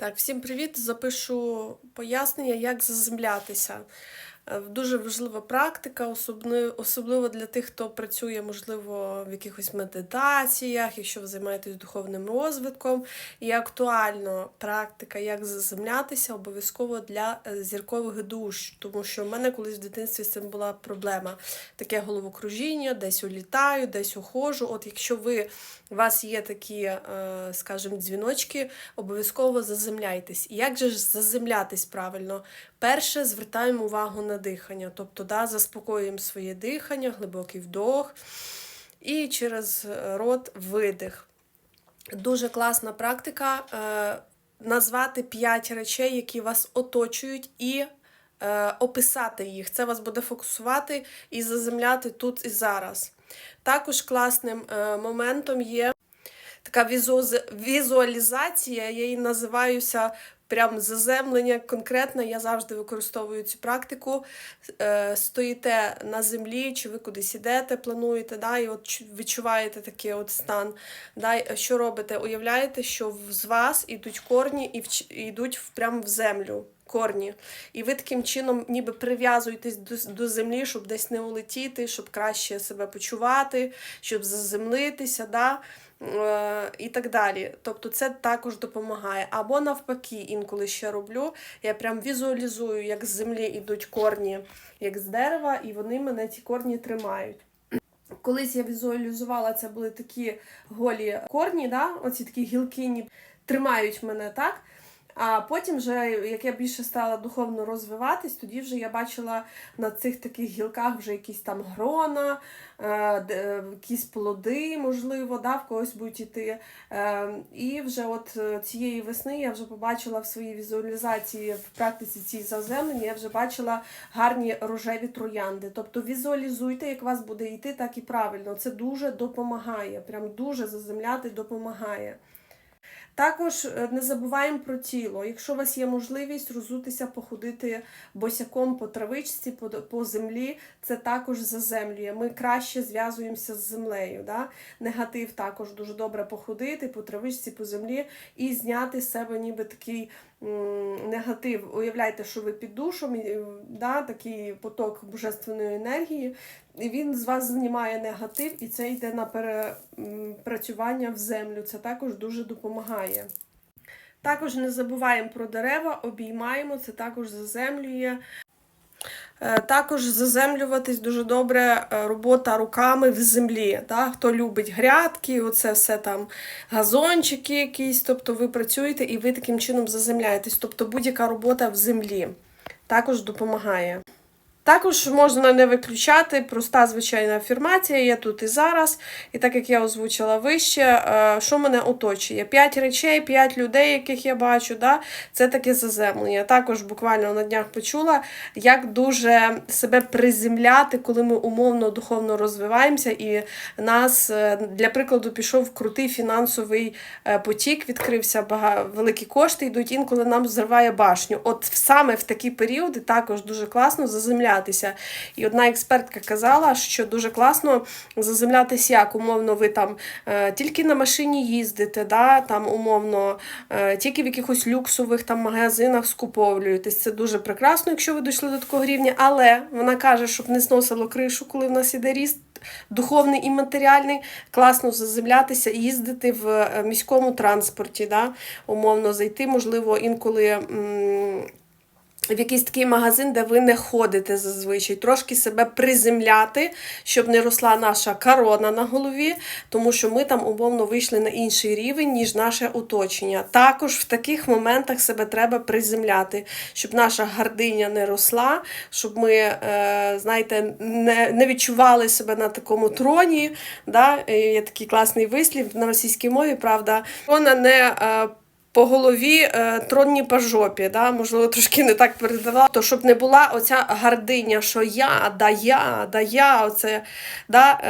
Так, всім привіт! Запишу пояснення, як заземлятися. Е, Дуже важлива практика, особливо, для тих, хто працює, можливо, в якихось медитаціях, якщо ви займаєтесь духовним розвитком. І актуально практика, як заземлятися, обов'язково для е, зіркових душ. Тому що в мене колись в дитинстві з цим була проблема. Таке головокружіння, десь улітаю, десь ухожу. От якщо ви у вас є такі, е, скажімо, дзвіночки, обов'язково заземляйтесь. І Як же ж заземлятись правильно? Перше, звертаємо увагу на дихання, тобто да, заспокоюємо своє дихання, глибокий вдох і через рот видих. Дуже класна практика е, назвати 5 речей, які вас оточують, і е, описати їх. Це вас буде фокусувати і заземляти тут і зараз. Також класним е, моментом є така візуалізація, я її називаюся прям заземлення конкретно. Я завжди використовую цю практику. Е, стоїте на землі, чи ви кудись ідете, плануєте, да, і от відчуваєте такий от стан. Да, що робите? Уявляєте, що з вас ідуть корні і йдуть прямо в землю. Корні. І ви таким чином ніби прив'язуєтесь до, до землі, щоб десь не улетіти, щоб краще себе почувати, щоб заземлитися, да? е, і так далі. Тобто це також допомагає. Або навпаки, інколи ще роблю. Я прям візуалізую, як з землі йдуть корні, як з дерева, і вони мене ці корні тримають. Колись я візуалізувала, це були такі голі корні, да? оці такі гілки тримають мене так. А потім, вже, як я більше стала духовно розвиватись, тоді вже я бачила на цих таких гілках вже якісь там грона, е, е, якісь плоди, можливо, да, в когось будуть іти. Е, і вже от цієї весни я вже побачила в своїй візуалізації в практиці цій заземлення, я вже бачила гарні рожеві троянди. Тобто візуалізуйте, як вас буде йти, так і правильно. Це дуже допомагає. Прям дуже заземляти допомагає. Також е, не забуваємо про тіло. Якщо у вас є можливість розутися, походити босяком по травичці, по, по землі, це також заземлює. Ми краще зв'язуємося з землею. Да? Негатив також дуже добре походити по травичці, по землі і зняти з себе ніби такий негатив. Уявляйте, що ви під душом, да? такий поток божественної енергії, і він з вас знімає негатив, і це йде на перепрацювання в землю. Це також дуже допомагає. Також не забуваємо про дерева, обіймаємо, це також заземлює. Е, Також заземлюватись дуже добре е, робота руками в землі. Так? Хто любить грядки, оце все там газончики якісь, тобто ви працюєте і ви таким чином заземляєтесь. Тобто будь-яка робота в землі також допомагає. Також можна не виключати проста звичайна афірмація, є тут і зараз. І так як я озвучила вище, е, що мене оточує? П'ять речей, п'ять людей, яких я бачу, да? це таке заземлення. Також буквально на днях почула, як дуже себе приземляти, коли ми умовно духовно розвиваємося, і нас, е, для прикладу, пішов крутий фінансовий е, потік, відкрився великі кошти, йдуть інколи нам зриває башню. От саме в такі періоди також дуже класно заземлятися. І одна експертка казала, що дуже класно заземлятися, як умовно ви там е, тільки на машині їздите, да, там умовно, е, тільки в якихось люксових там магазинах скуповуєтесь. Це дуже прекрасно, якщо ви дійшли до такого рівня. Але вона каже, щоб не зносило кришу, коли в нас іде ріст. Духовний і матеріальний, класно заземлятися, їздити в е, міському транспорті, да? умовно зайти, можливо, інколи. В якийсь такий магазин, де ви не ходите зазвичай, трошки себе приземляти, щоб не росла наша корона на голові, тому що ми там умовно вийшли на інший рівень, ніж наше оточення. Також в таких моментах себе треба приземляти, щоб наша гординя не росла, щоб ми, е, знаєте, не, не відчували себе на такому троні. Да? Е, Є такий класний вислів на російській мові, правда, вона не. По голові е, тронні по жопі, да? можливо, трошки не так передавала. То щоб не була оця гординя, що я, да я, да я, оце да?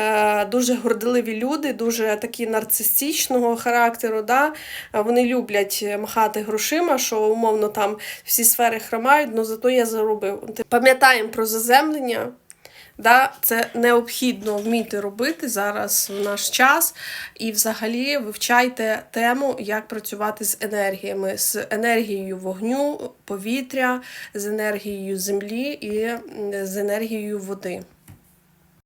е, дуже горделиві люди, дуже такі нарцистичного характеру. Да? Вони люблять махати грошима, що умовно там всі сфери хромають, але зато я заробив. Пам'ятаємо про заземлення. Да, це необхідно вміти робити зараз в наш час. І взагалі вивчайте тему, як працювати з енергіями, з енергією вогню, повітря, з енергією землі і з енергією води.